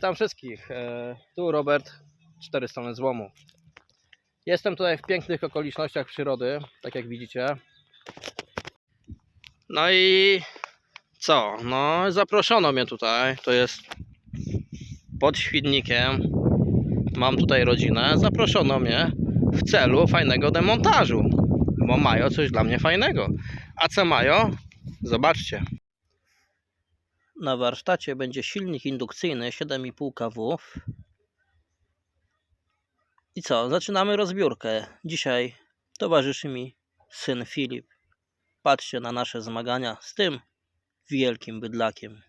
Witam wszystkich. E, Tu Robert, cztery strony złomu. Jestem tutaj w pięknych okolicznościach przyrody, tak jak widzicie. No i co? No, zaproszono mnie tutaj. To jest pod Świdnikiem. Mam tutaj rodzinę. Zaproszono mnie w celu fajnego demontażu, bo mają coś dla mnie fajnego. A co mają? Zobaczcie. Na warsztacie będzie silnik indukcyjny 7,5 kW. I co? Zaczynamy rozbiórkę. Dzisiaj towarzyszy mi syn Filip. Patrzcie na nasze zmagania z tym wielkim bydlakiem.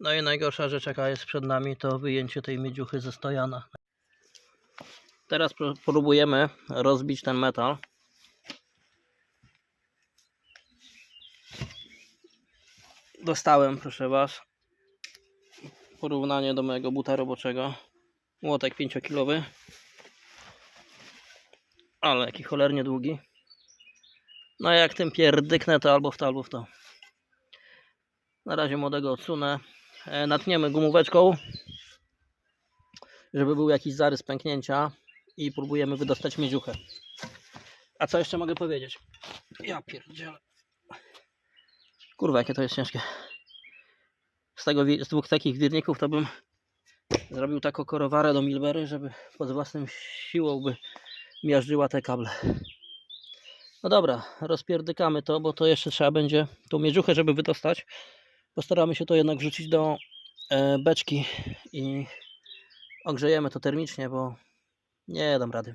No i najgorsza rzecz jaka jest przed nami to wyjęcie tej miedziuchy ze stojana. Teraz pró- próbujemy rozbić ten metal. Dostałem, proszę Was, porównanie do mojego buta roboczego. Młotek 5-kilowy, ale jaki cholernie długi. No jak tym pierdyknę to albo w to, albo w to. Na razie młodego odsunę. E, natniemy gumóweczką, żeby był jakiś zarys pęknięcia i próbujemy wydostać miedziuchę. A co jeszcze mogę powiedzieć? Ja pierdzielę. Kurwa, jakie to jest ciężkie. Z, tego, z dwóch takich wirników to bym zrobił taką korowarę do Milbery, żeby pod własnym siłą by miażdżyła te kable. No dobra, rozpierdykamy to, bo to jeszcze trzeba będzie tą miedziuchę, żeby wydostać. Postaramy się to jednak wrzucić do e, beczki i ogrzejemy to termicznie, bo nie dam rady.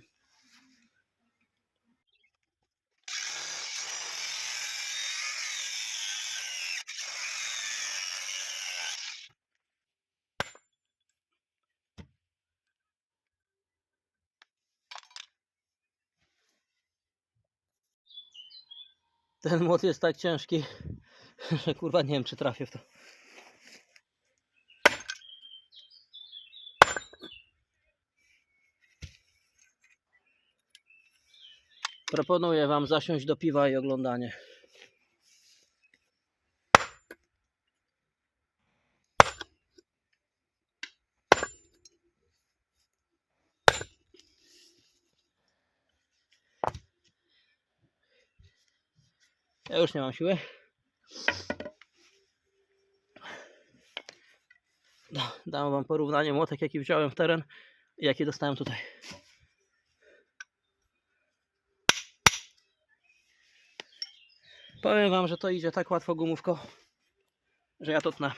Ten młot jest tak ciężki, że kurwa nie wiem czy trafię w to. Proponuję Wam zasiąść do piwa i oglądanie. Ja już nie mam siły. Dam Wam porównanie młotek, jaki wziąłem w teren i jaki dostałem tutaj. Powiem Wam, że to idzie tak łatwo gumówko, że ja to tnę.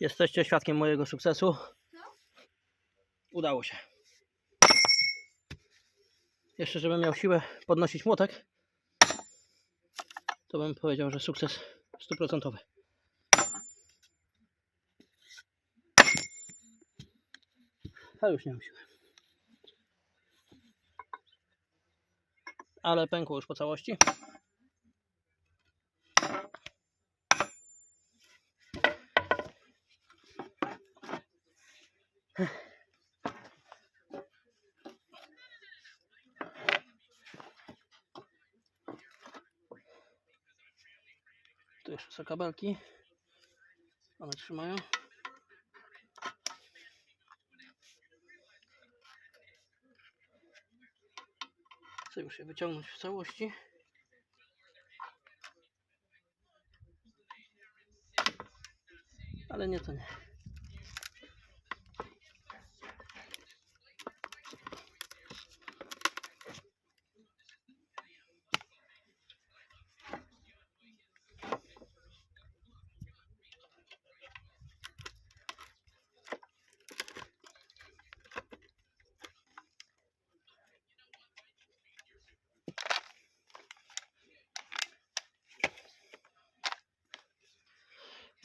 Jesteście świadkiem mojego sukcesu. Udało się. Jeszcze, żebym miał siłę podnosić młotek, to bym powiedział, że sukces stuprocentowy. Ale już nie mam siły. Ale pękło już po całości. Kabelki. One trzymają. Chcę już je wyciągnąć w całości. Ale nie to nie.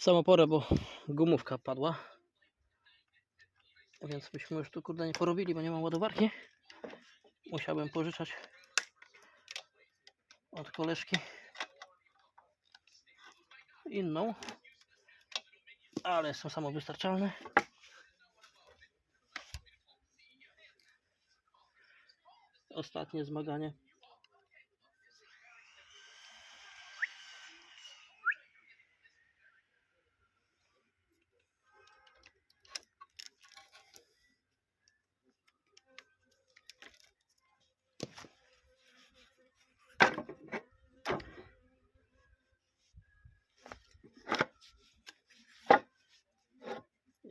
Samą porę, bo gumówka padła. Więc byśmy już tu kurde nie porobili, bo nie mam ładowarki. Musiałbym pożyczać od koleżki inną. Ale jestem samowystarczalny. Ostatnie zmaganie.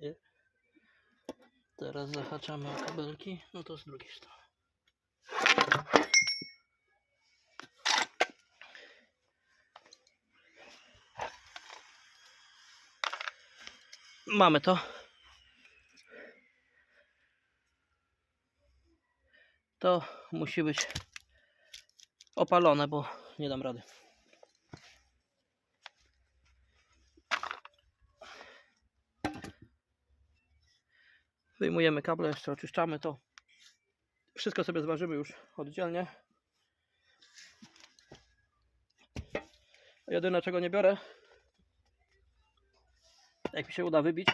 I Teraz zahaczamy o kabelki, no to z drugiej strony. Mamy to. To musi być opalone, bo nie dam rady. Wyjmujemy kable, jeszcze oczyszczamy to. Wszystko sobie zważymy już oddzielnie. Jedyne czego nie biorę, jak mi się uda wybić,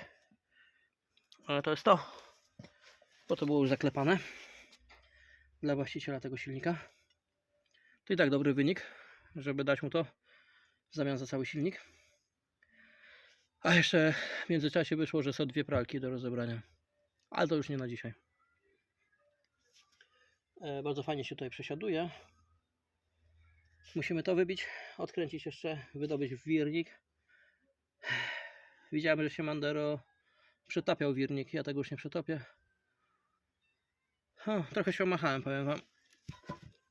ale to jest to, bo to było już zaklepane dla właściciela tego silnika. To i tak dobry wynik, żeby dać mu to w zamian za cały silnik. A jeszcze w międzyczasie wyszło, że są dwie pralki do rozebrania. Ale to już nie na dzisiaj. E, bardzo fajnie się tutaj przesiaduje. Musimy to wybić, odkręcić jeszcze, wydobyć wirnik. Widziałem, że się Mandero przetapiał wirnik. Ja tego już nie przetopię. Ha, trochę się omachałem, powiem wam.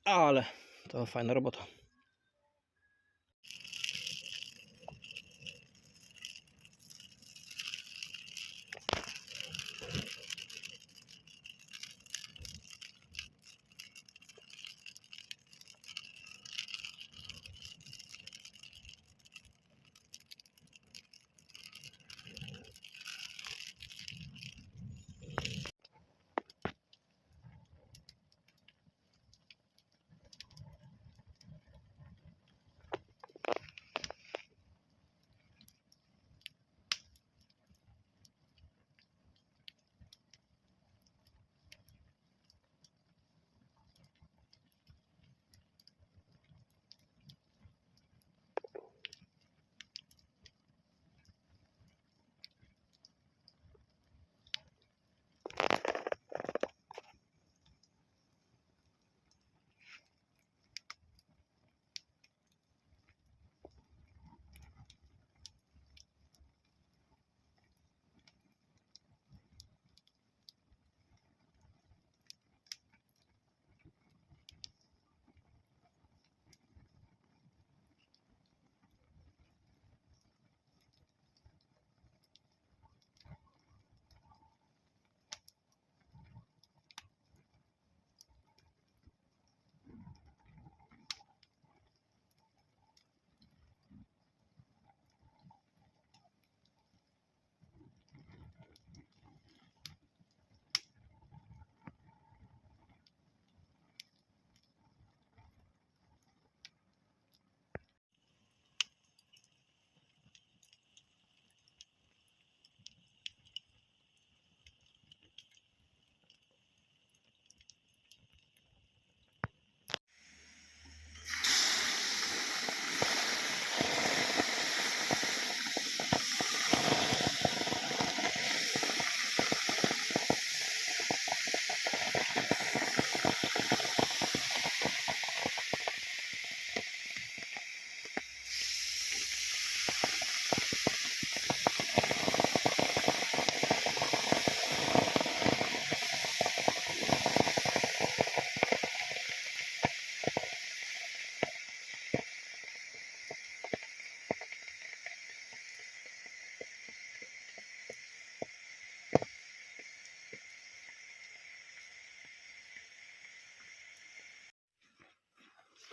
Ale to fajna robota.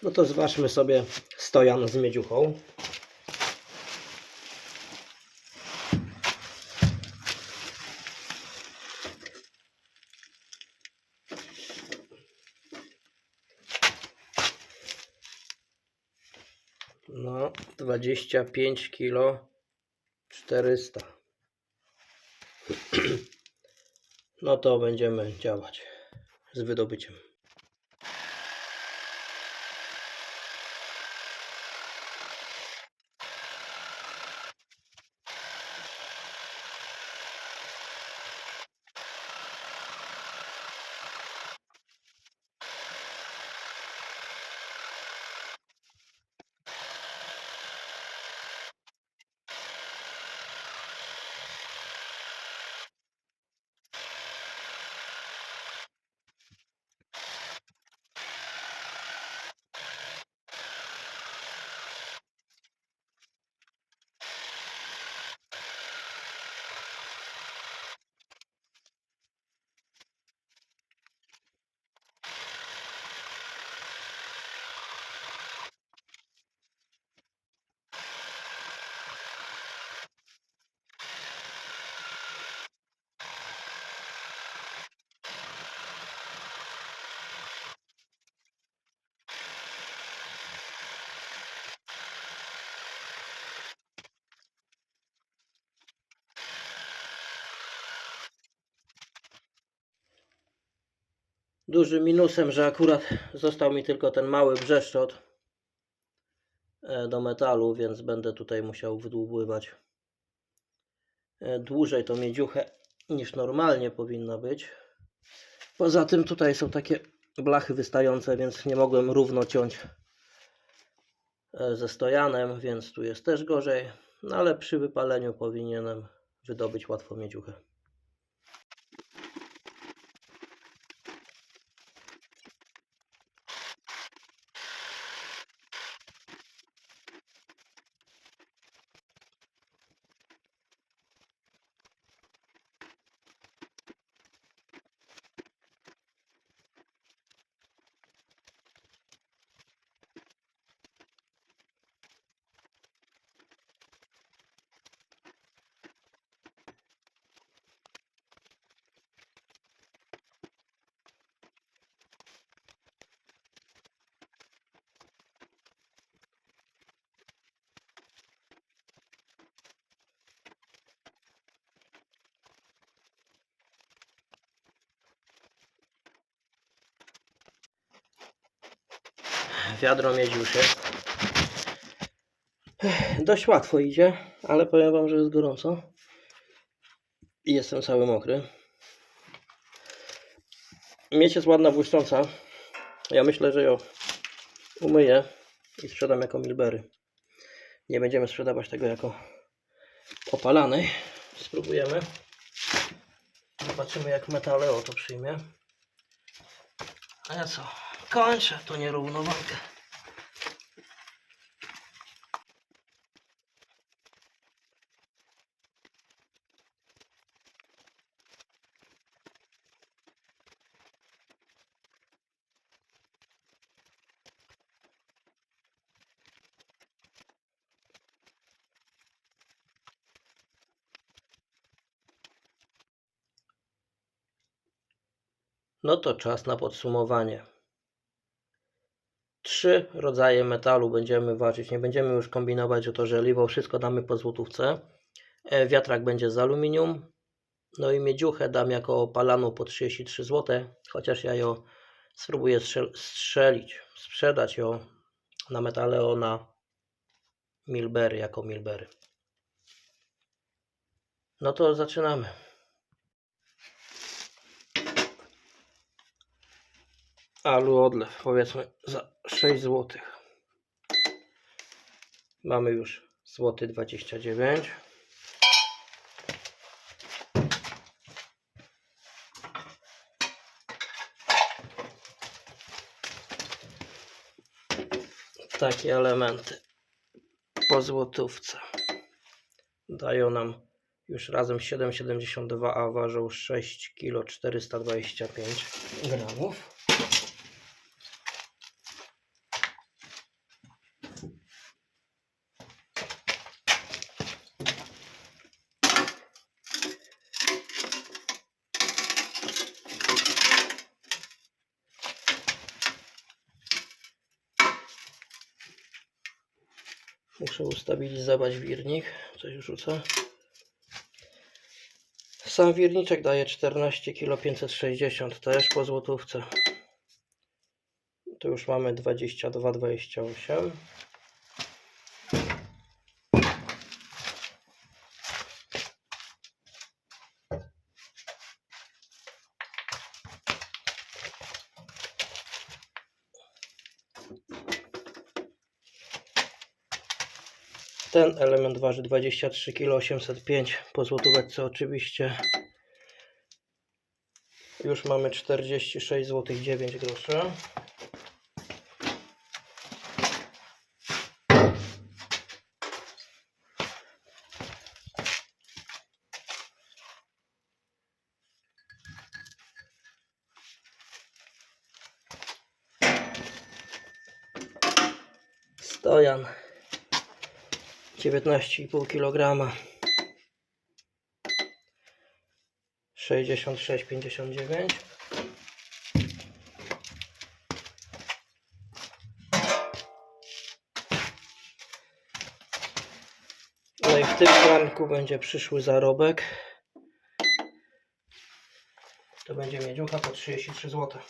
No to zważmy sobie stojan z miedziuchą. No, 25 kilo 400. No to będziemy działać z wydobyciem. Dużym minusem, że akurat został mi tylko ten mały brzeszczot e, do metalu, więc będę tutaj musiał wydłubywać e, dłużej tą miedziuchę niż normalnie powinna być. Poza tym tutaj są takie blachy wystające, więc nie mogłem równo ciąć e, ze stojanem, więc tu jest też gorzej. No ale przy wypaleniu powinienem wydobyć łatwo miedziuchę. Wiadro miedziuszy. Dość łatwo idzie, ale powiem Wam, że jest gorąco. I jestem cały mokry. Miedź jest ładna, błyszcząca. Ja myślę, że ją umyję i sprzedam jako milbery. Nie będziemy sprzedawać tego jako opalanej. Spróbujemy. Zobaczymy jak metaleo to przyjmie. A ja co? Kończę tą nierównowagę. No to czas na podsumowanie. Trzy rodzaje metalu będziemy ważyć. Nie będziemy już kombinować, że to żeliwo. Wszystko damy po złotówce. E, Wiatrak będzie z aluminium. No i miedziuchę dam jako opalaną po 33 zł. Chociaż ja ją spróbuję strzel- strzelić, sprzedać ją na metaleo na milbery jako milbery. No to zaczynamy. Alu odlew powiedzmy za 6 zł. Mamy już złoty 29. Takie elementy po złotówce dają nam już razem 7,72 a ważą 6 kg 425 gramów. Ustabilizować wirnik. Coś rzucę. Sam wirniczek daje 14 kg 560 też po złotówce. Tu już mamy 22,28. Ten element waży 23 kg 805 po złotówce oczywiście. Już mamy 46 zł 9 groszy. Stojan 19,5 kg 66,59 No i w tym kramku będzie przyszły zarobek. To będzie miedziucha po 33 zł.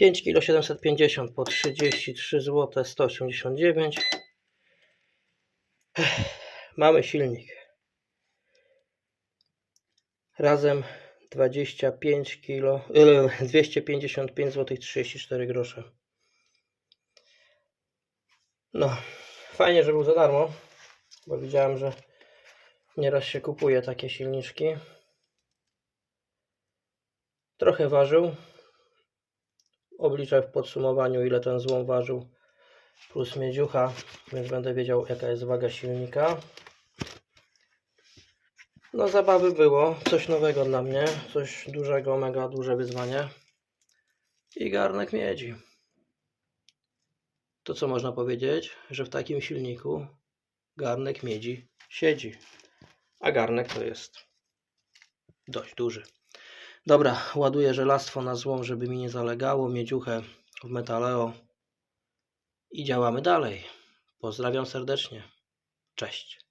Pięć kilo 750 po 33 zł 189 Ech, Mamy silnik. Razem 25 kilo yy, 255 zł 34 grosze. No Fajnie, że był za darmo Bo widziałem, że Nieraz się kupuje takie silniczki. Trochę ważył Obliczę w podsumowaniu ile ten złom ważył plus miedziucha, więc będę wiedział jaka jest waga silnika. No zabawy było, coś nowego dla mnie, coś dużego, mega duże wyzwanie. I garnek miedzi. To co można powiedzieć, że w takim silniku garnek miedzi siedzi. A garnek to jest dość duży. Dobra, ładuję żelastwo na złom, żeby mi nie zalegało, miedziuchę w metaleo i działamy dalej. Pozdrawiam serdecznie. Cześć.